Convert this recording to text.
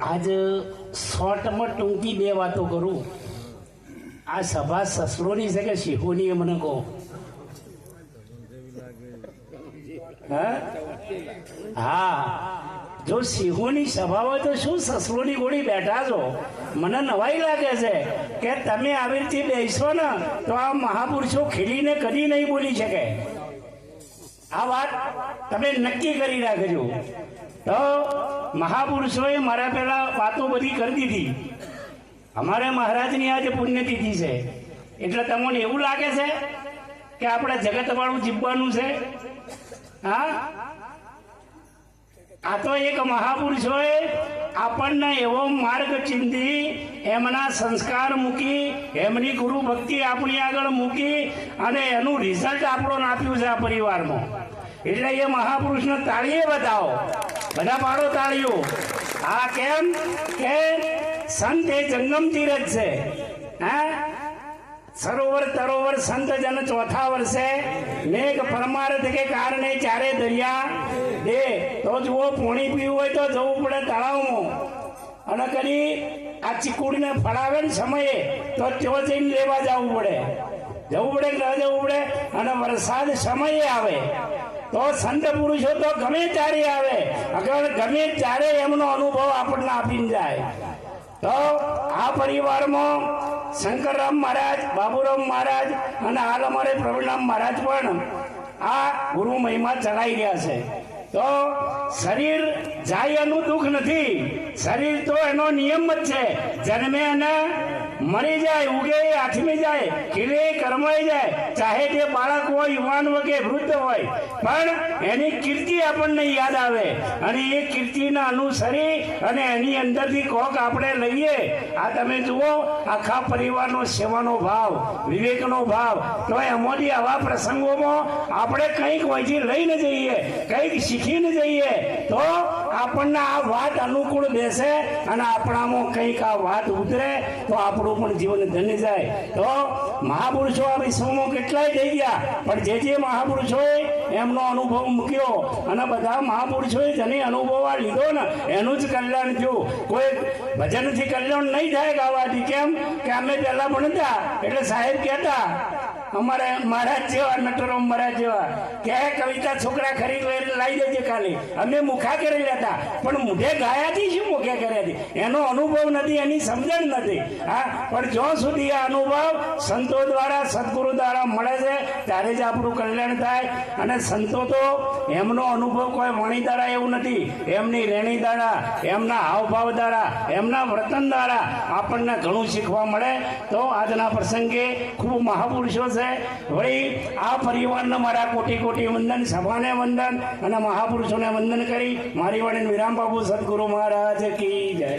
આજ શોર્ટમાં ટૂંકી બે વાતો કરું. આ સભા સસરોની છે કે શિહોની એ મને કહો? હા? જો સિંહોની સભા હોય તો શું સસલોની ગોળી બેઠા છો? મને નવાઈ લાગે છે કે તમે આવી રીતે બેસો ને તો આ મહાપુરુષો ખીલીને કદી નહીં બોલી શકે. આ વાત તમે નક્કી કરી રાખજો. તો મહાપુરુષોએ મારા પહેલા વાતો બધી કરી દીધી. અમારે મહારાજની આજે પુણ્યતિથિ છે, એટલે તમને એવું લાગે છે કે આપણે જગતવાળું જીવવાનું છે? હા? આ તો એક મહાપુરુષોએ આપણને એવો માર્ગ ચિંધી, એમના સંસ્કાર મૂકી, એમની ગુરુ ભક્તિ આપણી આગળ મૂકી અને એનું રિઝલ્ટ આપણો આપ્યું છે આ પરિવારમાં. એટલે એ મહાપુરુષને તાળીએ બતાવો. બધા પાડો તાળીઓ. આ કેમ? કે સંત એ જંગમ તીરજ છે. હા? સરોવર, તરોવર, સંત જન ચોથા વર્ષે મેઘ પરમાર્થ કે કારણે ચારે દરિયા દે તો જુઓ, પોણી પીવું હોય તો જવું પડે તળાવમાં. અને કરી આ ચીકુડીને ફળાવે ને સમયે તો ત્યાં જઈને લેવા જવું પડે. જવું પડે ન જવું પડે? અને વરસાદ સમયે આવે. તો સંત પુરુષો તો ગમે ત્યારે આવે. અગર ગમે ત્યારે એમનો અનુભવ આપણને આપીને જાય. તો આ પરિવારમાં શંકરરામ મહારાજ, બાબુરામ મહારાજ અને હાલ અમારે પ્રવીણરામ મહારાજ પણ આ ગુરુ મહિમા ચલાવી રહ્યા છે. તો શરીર જાય એનું દુઃખ નથી. શરીર તો એનો નિયમ જ છે. જન્મે અને મરી જાય ઉગે આઠમી જાય, ખીલે, કરમાઈ જાય, ચાહે તે બાળક હોય, યુવાન કે વૃદ્ધ હોય. પણ એની કીર્તિ આપણને યાદ આવે અને એ કીર્તિના અનુસરી અને એની અંદરથી કોક આપણે લઈએ. આ તમે જુઓ, આખા પરિવારનો સેવાનો ભાવ, વિવેકનો ભાવ. તો એમાંથી આવા પ્રસંગોમાં આપણે કંઈક વહીથી લઈને જઈએ, કંઈક શીખીને જઈએ, તો આપણને આ વાત અનુકૂળ બેસે અને આપણામાં કંઈક આ વાત ઉતરે, તો આપણું પણ જીવન ધન્ય જાય, તો મહાપુરુષો આ વિશ્વમાં કેટલાય થઈ ગયા. પણ જે જે મહાપુરુષોએ એમનો અનુભવ મૂક્યો અને બધા મહાપુરુષોએ જેને અનુભવ લીધો ને, એનું જ કલ્યાણ થયું. કોઈ ભજનથી કલ્યાણ નહીં થાય ગાવાથી. કેમ? કે અમે પહેલાં ભણતા, એટલે સાહેબ કહેતા અમારે મારા જેવા નટરો મારા જેવા. કે કવિતા છોકરા ખરીદ લાવી દેજે ખાલી અમે મુખા કરી લેતા. પણ મુઢે ગાયાથી શું મુખે કર્યા હતી એનો અનુભવ નથી, એની સમજણ નથી. હા, પણ જો સુધી આ અનુભવ સંતો દ્વારા, સદગુરુ દ્વારા મળે છે, ત્યારે જ આપણું કલ્યાણ થાય. અને સંતો તો એમનો અનુભવ કોઈ વણી દ્વારા એવું નથી. એમની રેણી દ્વારા, એમના હાવભાવ દ્વારા, એમના વર્તન દ્વારા આપણને ઘણું શીખવા મળે. તો આજના પ્રસંગે ખૂબ મહાપુરુષો છે. વળી આ પરિવારને મારા કોટી કોટી વંદન, સભાને વંદન અને મહાપુરુષોને વંદન કરી મારી વાણીને વિરામ બાબુ સદગુરુ મહારાજ કી જય.